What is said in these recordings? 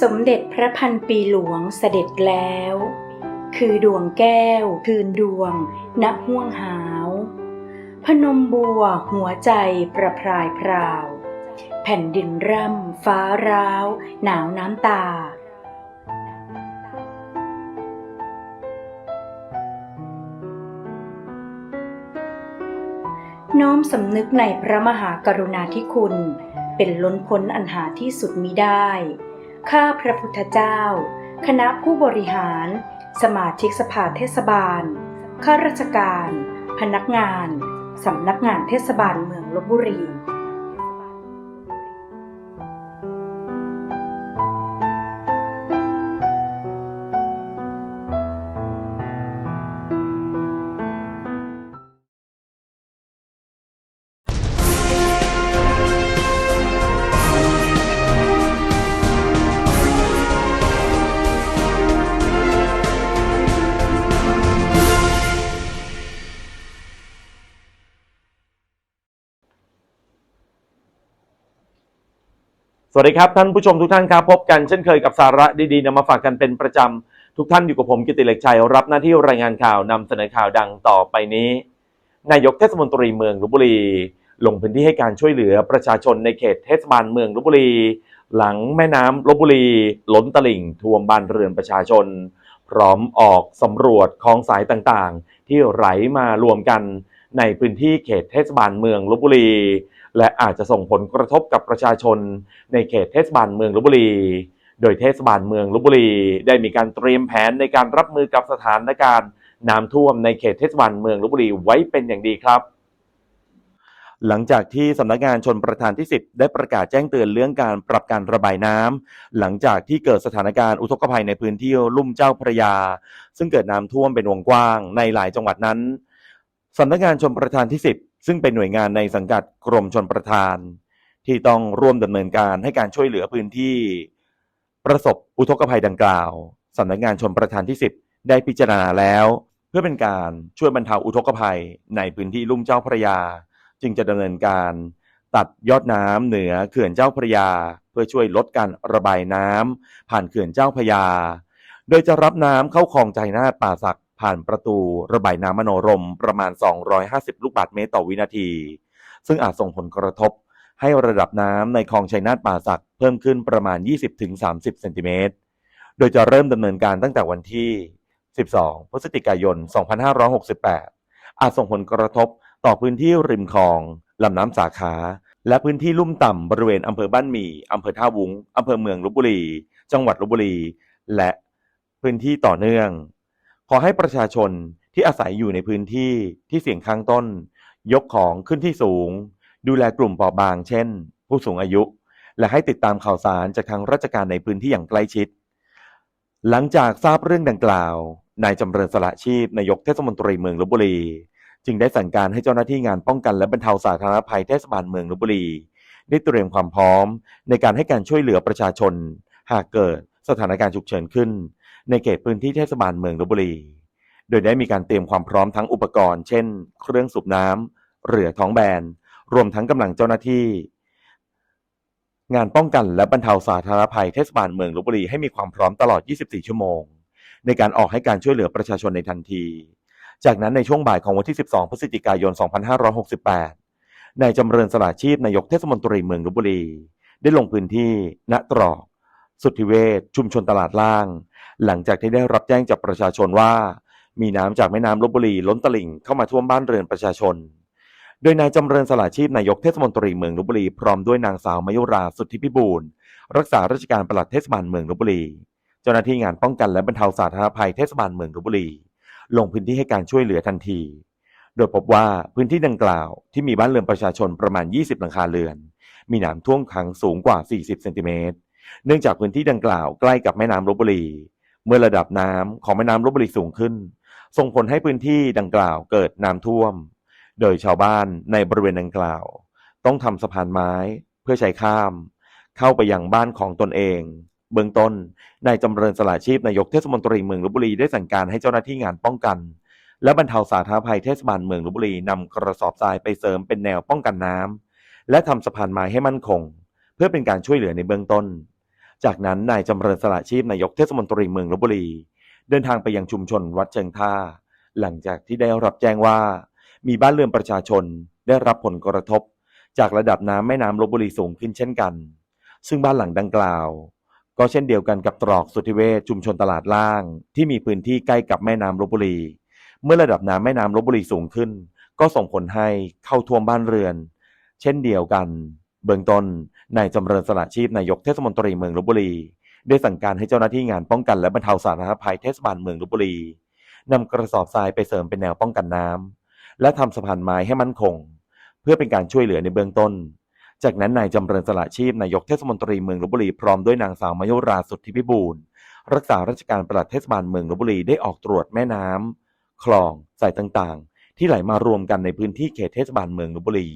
สมเด็จพระพันปีหลวงเสด็จแล้ว คือดวงแก้ว คืนดวงณห้วงหาว พนมบัวหัวใจประพรายพราว แผ่นดินร่ำฟ้าร้าว หนาวน้ำตาน้อมสำนึกในพระมหากรุณาธิคุณ เป็นล้นพ้นอันหาที่สุดมิได้ ข้าพระพุทธเจ้า คณะผู้บริหาร สมาชิกสภาเทศบาล ข้าราชการ พนักงาน สำนักงานเทศบาลเมืองลบบุรี วัสดีครับท่านผู้ชมทุกท่านครับพบกันเช่นเคยกับสาระดีๆนำมาฝากกันเป็นประจำทุกท่านอยู่กับผมกิติเล็กชัยรับหน้าที่รายงานข่าวนำเสนอข่าวดังต่อไปนี้ นายกเทศมนตรีเมืองลบบุรี ลงพื้นที่ให้การช่วยเหลือประชาชนในเขตเทศบาลเมืองลบบุรี หลังแม่น้ำลบบุรีล้นตลิ่งท่วมบ้านเรือนประชาชน พร้อมออกสำรวจคลองสายต่างๆ ที่ไหลมารวมกัน ในพื้นที่เขตเทศบาลเมืองลบบุรี และอาจจะส่งผลกระทบกับประชาชน ในเขตเทศบาลเมืองลบบุรี โดยเทศบาลเมืองลบบุรี ได้มีการเตรียมแผนในการรับมือกับสถานการณ์น้ำท่วมในเขตเทศบาลเมืองลบบุรีไว้เป็นอย่างดีครับหลังจากที่สำนักงานชนประทานที่ 10 ได้ประกาศแจ้งเตือนเรื่องการปรับการระบายน้ำหลังจากที่เกิดสถานการณ์อุทกภัยในพื้นที่ลุ่มเจ้าพระยา ซึ่งเกิดน้ำท่วมเป็นวงกว้างในหลายจังหวัดนั้น สำนักงานชนประทานที่ 10 ซึ่งเป็นหน่วยงานในสังกัดกรมชนประทาน ที่ต้องร่วมดำเนินการให้การช่วยเหลือพื้นที่ ประสบอุทกภัยดังกล่าวสำนักงานชนประทานที่ 10 ได้พิจารณาแล้ว เพื่อเป็นการช่วยบรรเทาอุทกภัยในพื้นที่ลุ่มเจ้าพระยา จึงจะดำเนินการตัดยอดน้ำเหนือเขื่อนเจ้าพระยา เพื่อช่วยลดการระบายน้ำผ่านเขื่อนเจ้าพระยา โดยจะรับน้ำเข้าคลองใจนาป่าสัก ผ่านประตูระบายน้ำมโนรมประมาณ 250 ลูกบาศก์เมตรต่อวินาที ซึ่งอาจส่งผลกระทบ ให้ระดับน้ำในคลองชัยนาทป่าสักเพิ่มขึ้นประมาณ 20-30 เซนติเมตร โดยจะเริ่มดำเนินการตั้งแต่วันที่ 12 พฤศจิกายน 2568 อาจส่งผลกระทบต่อพื้นที่ริมคลองลำน้ำสาขา และพื้นที่ลุ่มต่ำบริเวณอำเภอบ้านหมี่อำเภอท่าวุ้งอำเภอเมืองลบบุรี จังหวัดลบบุรี และพื้นที่ต่อเนื่อง ขอให้ประชาชนที่อาศัยอยู่ในพื้นที่ที่เสี่ยงข้างต้น ยกของขึ้นที่สูง ดูแลกลุ่มเปราะบาง เช่น ผู้สูงอายุ และให้ติดตามข่าวสารจากทางราชการในพื้นที่อย่างใกล้ชิด หลังจากทราบเรื่องดังกล่าว นายจำเริญสละชีพนายกเทศมนตรีเมืองลบบุรี จึงได้สั่งการให้เจ้าหน้าที่งานป้องกันและบรรเทาสาธารณภัยเทศบาลเมืองลบบุรี ได้เตรียมความพร้อม ในการให้การช่วยเหลือประชาชน หากเกิดสถานการณ์ฉุกเฉินขึ้น ในเขตพื้นที่เทศบาลเมืองลบบุรี โดยได้มีการเตรียมความพร้อมทั้งอุปกรณ์ เช่น เครื่องสูบน้ำเรือท้องแบน รวมทั้งกำลังเจ้าหน้าที่ งานป้องกันและบรรเทาสาธารณภัยเทศบาลเมืองลบบุรีให้มีความพร้อมตลอด 24 ชั่วโมง ในการออกให้การช่วยเหลือประชาชนในทันที จากนั้นในช่วงบ่ายของวันที่ 12 พฤศจิกายน 2568 นายจำเริญสละชีพนายกเทศมนตรีเมืองลบบุรี ได้ลงพื้นที่ณตรอก สุทธิเวชชุมชนตลาดล่าง หลังจากที่ได้รับแจ้งจากประชาชนว่า มีน้ำจากแม่น้ำลบบุรีล้นตลิ่งเข้ามาท่วมบ้านเรือนประชาชน โดยนายจำเริญสละชีพนายกเทศมนตรีเมืองลบบุรีพร้อมด้วยนางสาวมยุราสุทธิพิบูลรักษาราชการปลัดเทศบาลเมืองลบบุรี เจ้าหน้าที่งานป้องกันและบรรเทาสาธารณภัยเทศบาลเมืองลบบุรี ลงพื้นที่ให้การช่วยเหลือทันที โดยพบว่าพื้นที่ดังกล่าวที่มีบ้านเรือนประชาชนประมาณ 20 หลังคาเรือน มีน้ำท่วมขังสูงกว่า 40 เซนติเมตร เนื่องจากพื้นที่ดังกล่าวใกล้กับแม่น้ำลบบุรี เมื่อระดับน้ำของแม่น้ำลบบุรีสูงขึ้น ส่งผลให้พื้นที่ดังกล่าวเกิดน้ำท่วม โดยชาวบ้านในบริเวณดังกล่าว ต้องทำสะพานไม้เพื่อใช้ข้าม เข้าไปยังบ้านของตนเอง เบื้องต้นนายจำเริญสละชีพนายกเทศมนตรีเมืองลบบุรีได้สั่งการให้เจ้าหน้าที่งานป้องกัน และบรรเทาสาธารณภัยเทศบาลเมืองลบบุรีนำกระสอบทรายไปเสริมเป็นแนวป้องกันน้ำและทำสะพานไม้ให้มั่นคง เพื่อเป็นการช่วยเหลือในเบื้องต้น จากนั้นนายจำเริญสละชีพนายกเทศมนตรีเมืองลบบุรี เดินทางไปยังชุมชนวัดเชิงท่า หลังจากที่ได้รับแจ้งว่า มีบ้านเรือนประชาชนได้รับผลกระทบ จากระดับน้ำแม่น้ำลบบุรีสูงขึ้นเช่นกัน ซึ่งบ้านหลังดังกล่าว ก็เช่นเดียวกันกับตรอกสุทธิเวชชุมชนตลาดล่าง ที่มีพื้นที่ใกล้กับแม่น้ำลบบุรี เมื่อระดับน้ำแม่น้ำลบบุรีสูงขึ้น ก็ส่งผลให้เข้าท่วมบ้านเรือน เช่นเดียวกัน เบื้องต้นนายจำเริญสละชีพนายกเทศมนตรีเมืองลบบุรี ได้สั่งการให้เจ้าหน้าที่งานป้องกันและบรรเทาสาธารณภัยเทศบาลเมืองลบบุรีนำกระสอบทรายไปเสริมเป็นแนวป้องกันน้ำและทำสะพานไม้ให้มั่นคง เพื่อเป็นการช่วยเหลือในเบื้องต้น จากนั้นนายจำเริญสละชีพนายกเทศมนตรีเมืองลบบุรีพร้อมด้วยนางสาวมายุราสุทธิพิบูลรักษาราชการปลัดเทศบาลเมืองลบบุรีได้ออกตรวจแม่น้ำคลองสายต่างๆ ที่ไหลมารวมกันในพื้นที่เขตเทศบาลเมืองลบบุรี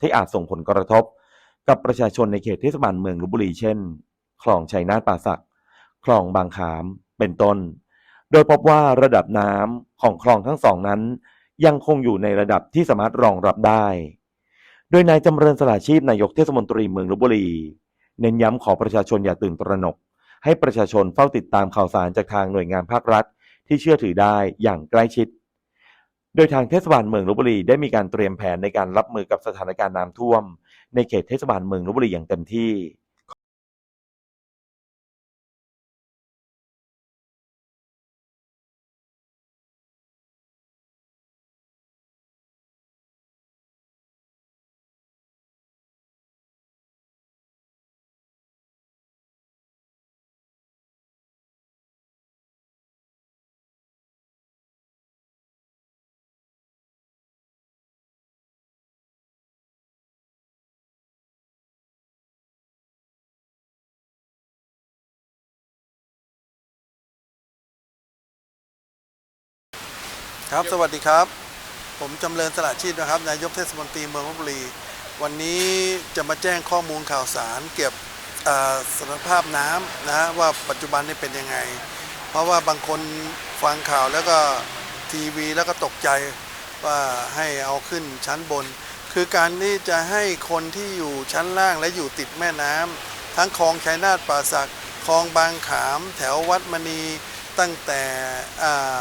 ที่อาจส่งผลกระทบ กับประชาชนในเขตเทศบาลเมืองลบบุรีเช่น คลองชัยนาทป่าสัก คลองบางขาม เป็นต้น โดยพบว่าระดับน้ำของคลองทั้งสองนั้น ยังคงอยู่ในระดับที่สามารถรองรับได้ โดยนายจำเริญสละชีพนายกเทศมนตรีเมืองลบบุรี เน้นย้ำขอประชาชนอย่าตื่นตระหนก ให้ประชาชนเฝ้าติดตามข่าวสารจากทางหน่วยงานภาครัฐ ที่เชื่อถือได้อย่างใกล้ชิดโดยทางเทศบาลเมืองลบบุรีได้มีการเตรียมแผนในการรับมือกับสถานการณ์น้ำท่วม ในเขตเทศบาลเมืองลบบุรีอย่างเต็มที่ ครับสวัสดีครับ ผมจำเริญสละชีพนะครับนายกเทศมนตรีเมืองลบบุรี วันนี้จะมาแจ้งข้อมูลข่าวสาร เกี่ยวกับสถานภาพน้ำนะฮะว่าปัจจุบันนี้เป็นยังไง เพราะว่าบางคนฟังข่าวแล้วก็ทีวีแล้วก็ตกใจว่าให้เอาขึ้นชั้นบน คือการที่จะให้คนที่อยู่ชั้นล่างและอยู่ติดแม่น้ำทั้งคลองชัยนาทป่าสักคลองบางขาม แถววัดมณีตั้งแต่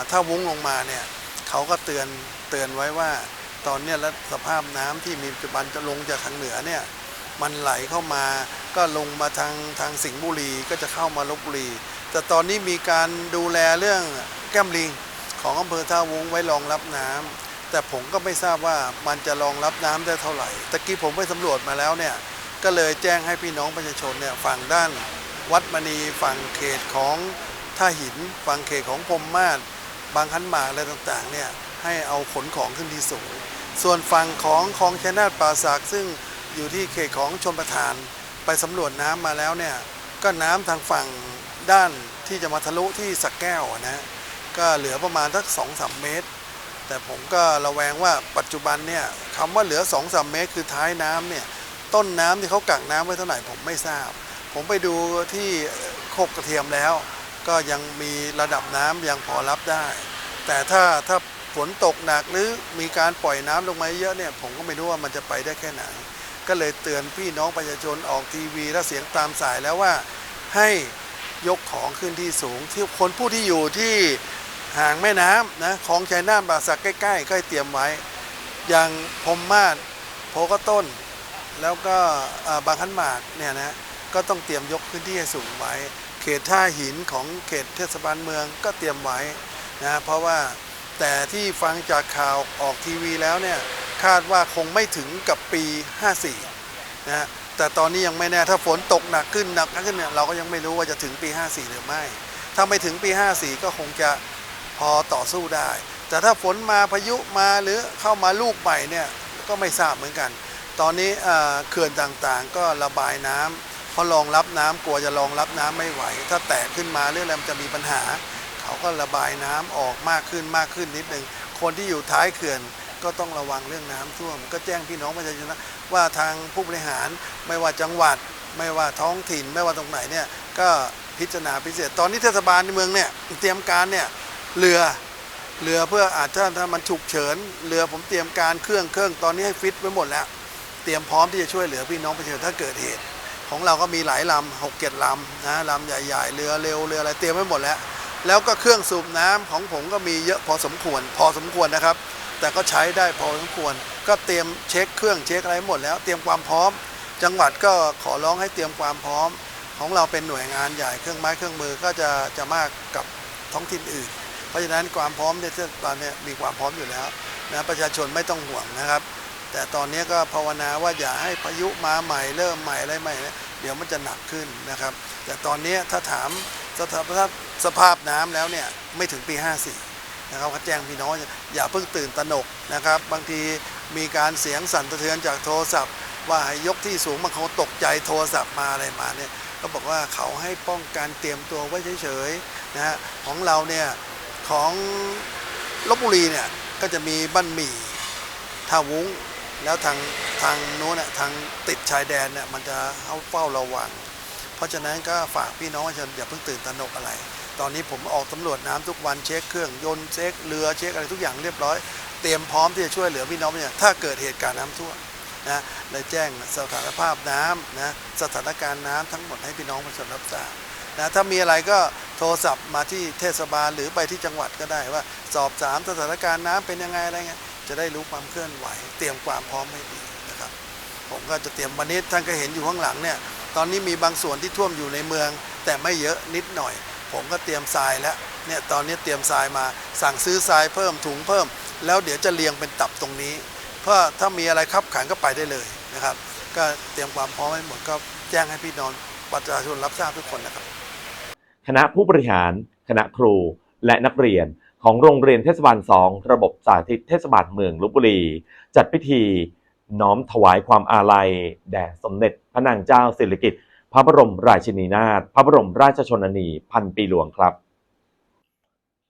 ถ้าวุ้งลงมาเนี่ย เขาก็เตือนเตือนไว้ว่า ตอนนี้แล้วสภาพน้ำที่มีปัจจุบันจะลงจากทางเหนือเนี่ยมันไหลเข้ามาก็ลงมาทางทางสิงห์บุรีก็จะเข้ามาลบบุรี แต่ตอนนี้มีการดูแลเรื่องแก้มลิงของอำเภอท่าวุ้งไว้รองรับน้ำแต่ผมก็ไม่ทราบว่ามันจะรองรับน้ำได้เท่าไหร่ตะกี้ผมไปสำรวจมาแล้วเนี่ยก็เลยแจ้งให้พี่น้องประชาชนเนี่ยฝั่งด้าน วัดมณีฝั่งเขตของท่าหิน ฝั่งเขตของพรมมาศ บางขันหมากอะไรต่างๆเนี่ยให้เอาขนของขึ้นที่สูง ส่วนฝั่งของคลองชัยนาทป่าสักซึ่งอยู่ที่เขตของชนประทาน ไปสำรวจน้ำมาแล้วเนี่ยก็น้ำทางฝั่งด้านที่จะมาทะลุที่สักแก้วนะก็เหลือประมาณสักสองสามเมตร แต่ผมก็ระแวงว่าปัจจุบันเนี่ยคำว่าเหลือ2อสเมตร คือท้ายน้ำเนี่ยต้นน้ำที่เขากักน้ำไว้เท่าไหร่ผมไม่ทราบ ผมไปดูที่โคกกระเทียมแล้ว ก็ยังมีระดับน้ำยังพอรับได้ แต่ถ้าถ้าฝนตกหนักหรือมีการปล่อยน้ำลงมาเยอะเนี่ยผมก็ไม่รู้ว่ามันจะไปได้แค่ไหน ก็เลยเตือนพี่น้องประชาชนออกทีวีและเสียงตามสายแล้วว่าให้ยกของขึ้นที่สูง ที่คนผู้ที่อยู่ที่ห่างแม่น้ำนะคลองชัยนาทบาสักใกล้ๆก็ให้เตรียมไว้ อย่างพมมาศโพกต้น แล้วก็บางขันหมากเนี่ยนะก็ต้องเตรียมยกพื้นที่ให้สูงไว้ ขตท่าหินของเขตเทศบาลเมืองก็เตรียมไว้นะเพราะว่าแต่ที่ฟังจากข่าวออกทีวีแล้วเนี่ยคาดว่าคงไม่ถึงกับปี 54นะแต่ตอนนี้ยังไม่แน่ถ้าฝนตกหนักขึ้นหนักขึ้นเนี่ยเราก็ยังไม่รู้ว่าจะถึงปี 54 หรือไม่ ถ้าไม่ถึงปี 54 ก็คงจะพอต่อสู้ได้ แต่ถ้าฝนมาพายุมาหรือเข้ามาลูกใหม่เนี่ยก็ไม่ทราบเหมือนกัน ตอนนี้เอ่อเขื่อนต่างๆก็ระบายน้ำ เพราะรองรับน้ำกลัวจะรองรับน้ำไม่ไหว ถ้าแตกขึ้นมาเรื่องอะไรมันจะมีปัญหา เขาก็ระบายน้ำออกมากขึ้นมากขึ้นนิดหนึ่งคนที่อยู่ท้ายเขื่อนก็ต้องระวังเรื่องน้ำท่วม ก็แจ้งพี่น้องประชาชนว่าทางผู้บริหารไม่ว่าจังหวัด ไม่ว่าท้องถิ่นไม่ว่าตรงไหนเนี่ยก็พิจารณาพิเศษ ตอนนี้เทศบาลในเมืองเนี่ยเตรียมการเนี่ยเรือเรือเพื่ออาจจะถ้ามันฉุกเฉินเรือผมเตรียมการเครื่องเครื่องตอนนี้ให้ฟิตไว้หมดแล้ว เตรียมพร้อมที่จะช่วยเหลือพี่น้องประชาชนถ้าเกิดเหตุ ของเราก็มีหลายลำหกเจ็ดลำนะลำใหญ่ๆเรือเร็วเรืออะไรเตรียมไว้หมดแล้ว แล้วก็เครื่องสูบน้ำของผมก็มีเยอะพอสมควร พอสมควรนะครับ แต่ก็ใช้ได้พอสมควร ก็เตรียมเช็คเครื่องเช็คอะไรหมดแล้ว เตรียมความพร้อม จังหวัดก็ขอร้องให้เตรียมความพร้อม ของเราเป็นหน่วยงานใหญ่เครื่องไม้เครื่องมือก็จะจะมากกับท้องถิ่นอื่น เพราะฉะนั้นความพร้อมในเทศบาลเนี่ยมีความพร้อมอยู่แล้วนะประชาชนไม่ต้องห่วงนะครับ แต่ตอนนี้ก็ภาวนาว่าอย่าให้พายุมาใหม่เริ่มใหม่อะไรใหม่เนี่ยเดี๋ยวมันจะหนักขึ้นนะครับ แต่ตอนนี้ถ้าถามสถาพสภาพน้ำแล้วเนี่ยไม่ถึงปี 54นะครับก็แจ้งพี่น้องอย่าเพิ่งตื่นตระหนกนะครับ บางทีมีการเสียงสั่นสะเทือนจากโทรศัพท์ ว่าให้ยกที่สูงบางคนตกใจโทรศัพท์มาอะไรมาเนี่ยก็บอกว่าเขาให้ป้องกันเตรียมตัวไว้เฉยๆนะฮะของเราเนี่ยของลบบุรีเนี่ยก็จะมีบ้านหมี่ท่าวุ้ง แล้วทางทางโน้นน่ะทางติดชายแดนเนี่ยมันจะเข้าเฝ้าระวัง เพราะฉะนั้นก็ฝากพี่น้องประชาชนอย่าเพิ่งตื่นตระหนกอะไร ตอนนี้ผมออกสำรวจน้ำทุกวันเช็คเครื่องยนต์เช็คเรือเช็คอะไรทุกอย่างเรียบร้อย เตรียมพร้อมที่จะช่วยเหลือพี่น้องเนี่ยถ้าเกิดเหตุการณ์น้ำท่วมนะเลยแจ้งสถานภาพน้ำนะสถานการณ์น้ำทั้งหมดให้พี่น้องประชาชนรับทราบนะถ้ามีอะไรก็โทรศัพท์มาที่เทศบาลหรือไปที่จังหวัดก็ได้ว่า สอบถามสถานการณ์น้ำเป็นยังไงอะไรเงี้ย จะได้รู้ความเคลื่อนไหว เตรียมความพร้อมให้ดีนะครับ ผมก็จะเตรียมวันนี้ท่านก็เห็นอยู่ข้างหลังเนี่ยตอนนี้มีบางส่วนที่ท่วมอยู่ในเมือง แต่ไม่เยอะนิดหน่อย ผมก็เตรียมทรายแล้วเนี่ยตอนนี้เตรียมทรายมา สั่งซื้อทรายเพิ่มถุงเพิ่ม แล้วเดี๋ยวจะเรียงเป็นตับตรงนี้ เพื่อถ้ามีอะไรขับขันก็ไปได้เลยนะครับ ก็เตรียมความพร้อมให้หมดก็แจ้งให้พี่น้องประชาชนรับทราบทุกคนนะครับ คณะผู้บริหาร คณะครูและนักเรียน ของโรงเรียนเทศบาล 2 ระบบสาธิตเทศบาลเมืองลบบุรี จัดพิธีน้อมถวายความอาลัย แด่สมเด็จพระนางเจ้าสิริกิติ์พระบรมราชินีนาถพระบรมราชชนนีพันปีหลวงครับ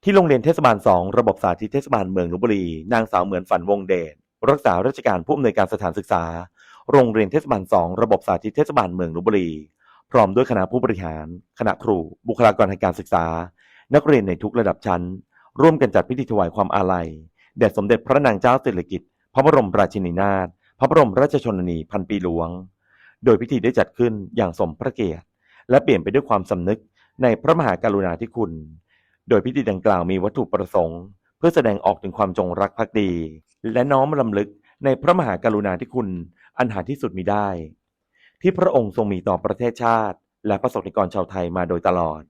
ที่โรงเรียนเทศบาล 2 ระบบสาธิตเทศบาลเมืองลบบุรี นางสาวเหมือนฝันวงเดชรักษาราชการผู้อำนวยการสถานศึกษา โรงเรียนเทศบาล 2 ระบบสาธิตเทศบาลเมืองลบบุรี พร้อมด้วยคณะผู้บริหาร คณะครู บุคลากรทางการศึกษา นักเรียนในทุกระดับชั้น ร่วมกันจัดพิธีถวายความอาลัยแด่สมเด็จพระนางเจ้าสิริกิติ์พระบรมราชินีนาถพระบรมราชชนนีพันปีหลวง โดยพิธีได้จัดขึ้นอย่างสมพระเกียรติ และเปลี่ยนไปด้วยความสำนึกในพระมหากรุณาธิคุณ โดยพิธีดังกล่าวมีวัตถุประสงค์ เพื่อแสดงออกถึงความจงรักภักดี และน้อมรำลึกในพระมหากรุณาธิคุณอันหาที่สุดมิได้ ที่พระองค์ทรงมีต่อประเทศชาติ และประสบนิกรชาวไทยมาโดยตลอด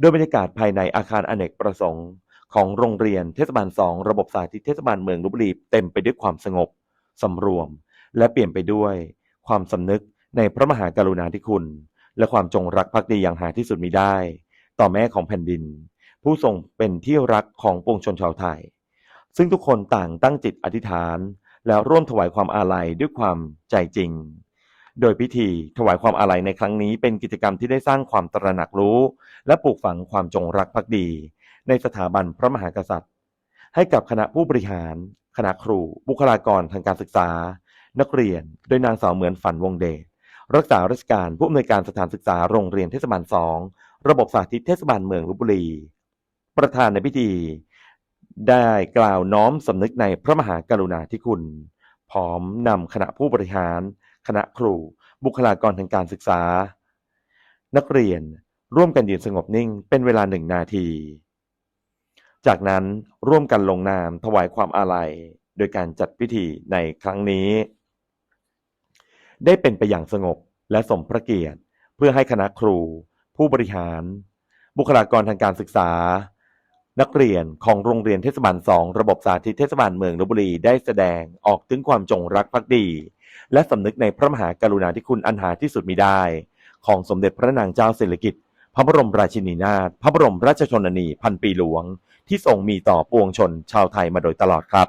โดยบรรยากาศภายในอาคารอเนกประสงค์ ของโรงเรียนเทศบาล2ระบบสาธิตเทศบาลเมืองลบบุรีเต็มไปด้วยความสงบสำรวม และเปลี่ยนไปด้วยความสำนึกในพระมหากรุณาธิคุณ และความจงรักภักดีอย่างหาที่สุดมิได้ ต่อแม่ของแผ่นดิน ผู้ทรงเป็นที่รักของปวงชนชาวไทย ซึ่งทุกคนต่างตั้งจิตอธิษฐาน แล้วร่วมถวายความอาลัยด้วยความใจจริง โดยพิธีถวายความอาลัยในครั้งนี้เป็นกิจกรรมที่ได้สร้างความตระหนักรู้ และปลูกฝังความจงรักภักดี ในสถาบันพระมหากษัตริย์ ให้กับคณะผู้บริหาร คณะครู บุคลากรทางการศึกษา นักเรียน โดยนางสาวเหมือนฝันวงเดชรักษาราชการผู้อำนวยการสถานศึกษาโรงเรียนเทศบาล2ระบบสาธิตเทศบาลเมืองลบบุรี ประธานในพิธี ได้กล่าวน้อมสำนึกในพระมหากรุณาธิคุณ พร้อมนำคณะผู้บริหาร คณะครู บุคลากรทางการศึกษา นักเรียนร่วมกันยืนสงบนิ่งเป็นเวลาหนึ่งนาที จากนั้นร่วมกันลงนามถวายความอาลัย โดยการจัดพิธีในครั้งนี้ ได้เป็นไปอย่างสงบและสมพระเกียรติ เพื่อให้คณะครู ผู้บริหาร บุคลากรทางการศึกษา นักเรียนของโรงเรียนเทศบาล2ระบบสาธิตเทศบาลเมืองลบบุรีได้แสดงออกถึงความจงรักภักดี และสำนึกในพระมหากรุณาธิคุณอันหาที่สุดมิได้ ของสมเด็จพระนางเจ้าสิริกิติ์ พระบรมราชินีนาถพระบรมราชชนนีพันปีหลวง ที่ทรงมีต่อปวงชนชาวไทยมาโดยตลอดครับ